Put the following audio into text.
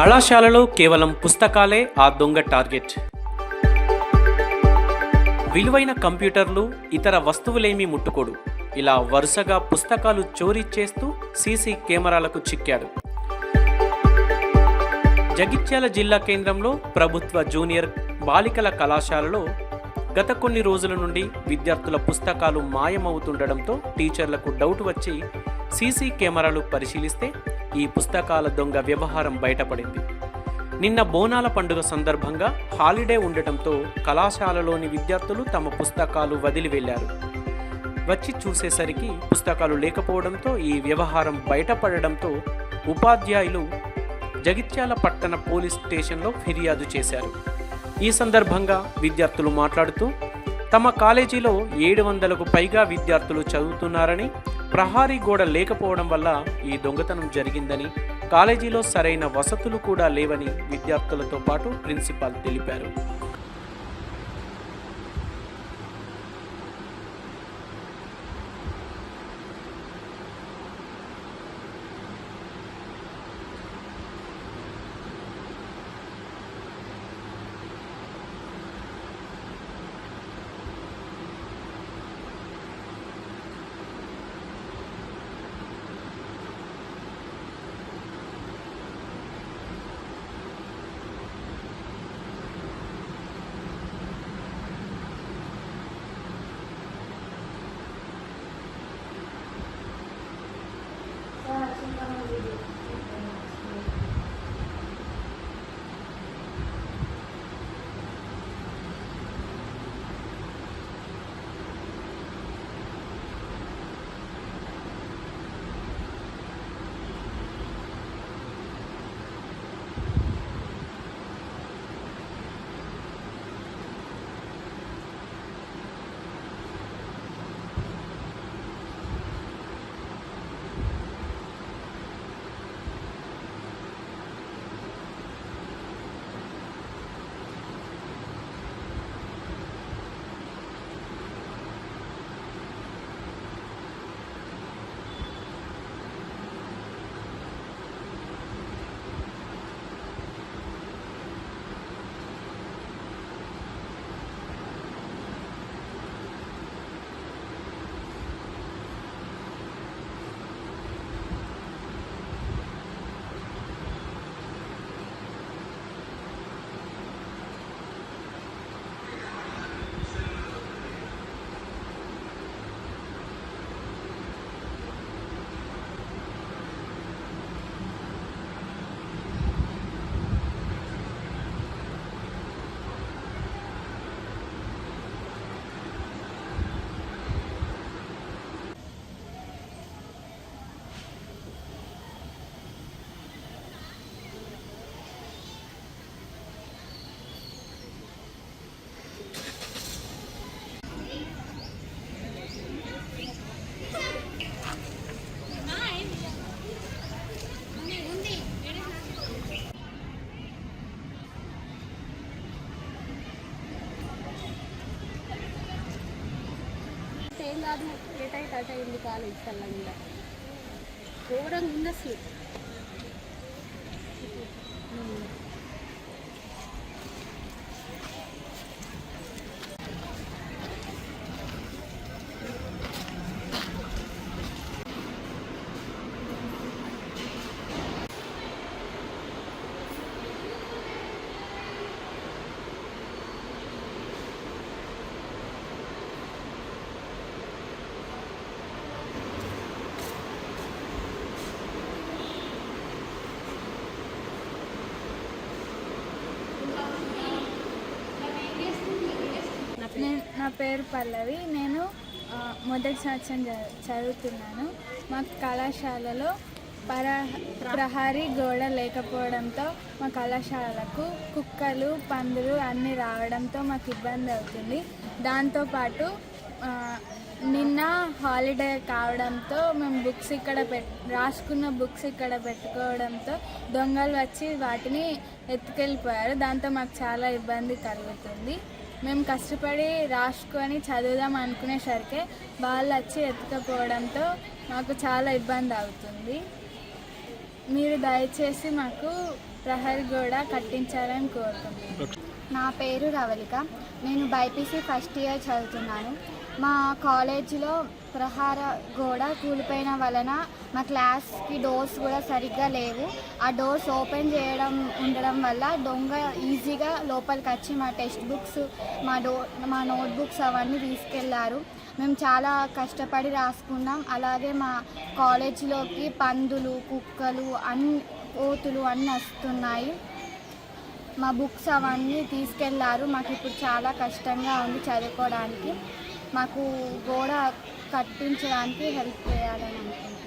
కళాశాలలో కేవలం పుస్తకాలే ఆ దొంగ టార్గెట్. విలువైన కంప్యూటర్లు ఇతర వస్తువులేమీ ముట్టుకోడు. ఇలా వరుసగా పుస్తకాలు చోరీ చేస్తూ సీసీ కెమెరాలకు చిక్కాడు. జగిత్యాల జిల్లా కేంద్రంలో ప్రభుత్వ జూనియర్ బాలికల కళాశాలలో గత కొన్ని రోజుల నుండి విద్యార్థుల పుస్తకాలు మాయమవుతుండడంతో టీచర్లకు డౌట్ వచ్చి సీసీ కెమెరాలు పరిశీలిస్తే ఈ పుస్తకాల దొంగ వ్యవహారం బయటపడింది. నిన్న బోనాల పండుగ సందర్భంగా హాలిడే ఉండటంతో కళాశాలలోని విద్యార్థులు తమ పుస్తకాలు వదిలి వెళ్ళారు వచ్చి చూసేసరికి పుస్తకాలు లేకపోవడంతో ఈ వ్యవహారం బయటపడడంతో ఉపాధ్యాయులు జగిత్యాల పట్టణ పోలీస్ స్టేషన్లో ఫిర్యాదు చేశారు. ఈ సందర్భంగా విద్యార్థులు మాట్లాడుతూ తమ కాలేజీలో ఏడు వందలకు పైగా విద్యార్థులు చదువుతున్నారని ప్రహారీ గోడ లేకపోవడం వల్ల ఈ దొంగతనం జరిగిందని కాలేజీలో సరైన వసతులు కూడా లేవని విద్యార్థులతో పాటు ప్రిన్సిపాల్ తెలిపారు. కాదు లేట్ అయితే అట అయింది కాలేజ్ కల్లా ఘోరంగా ఉంది అసలు నేను నా పేరు పల్లవి. నేను మొదటి సంవత్సరం చ- చదువుతున్నాను. మా కళాశాలలో పర ప్రహరీ గోడ లేకపోవడంతో మా కళాశాలకు కుక్కలు పందులు అన్నీ రావడంతో మాకు ఇబ్బంది అవుతుంది. దాంతోపాటు నిన్న హాలిడే కావడంతో మేము బుక్స్ ఇక్కడ పెట్ రాసుకున్న బుక్స్ ఇక్కడ పెట్టుకోవడంతో దొంగలు వచ్చి వాటిని ఎత్తుకెళ్ళిపోయారు. దాంతో మాకు చాలా ఇబ్బంది కలుగుతుంది. మేము కష్టపడి రాసుకొని చదువుదాం అనుకునేసరికి వాళ్ళు వచ్చి ఎత్తుకపోవడంతో మాకు చాలా ఇబ్బంది అవుతుంది. మీరు దయచేసి మాకు ప్రహరీ గోడ కట్టించాలని కోరుకుంటున్నాను నా పేరు రవళిక. నేను బైపీసీ ఫస్ట్ ఇయర్ చదువుతున్నాను. మా కాలేజీలో ప్రహార గోడ కూలిపోయిన వలన మా క్లాస్కి డోర్స్ కూడా సరిగ్గా లేవు. ఆ డోర్స్ ఓపెన్ చేయడం ఉండడం వల్ల దొంగ ఈజీగా లోపలికి వచ్చి మా టెక్స్ట్ బుక్స్ మా డో మా నోట్బుక్స్ అవన్నీ తీసుకెళ్ళారు. మేము చాలా కష్టపడి రాసుకున్నాం. అలాగే మా కాలేజీలోకి పందులు కుక్కలు అన్ని కోతులు అన్నీ వస్తున్నాయి. మా బుక్స్ అవన్నీ తీసుకెళ్ళారు. మాకు ఇప్పుడు చాలా కష్టంగా ఉంది చదువుకోవడానికి. మాకు గోడ కట్టించడానికి హెల్ప్ చేయాలని అనుకుంటున్నాను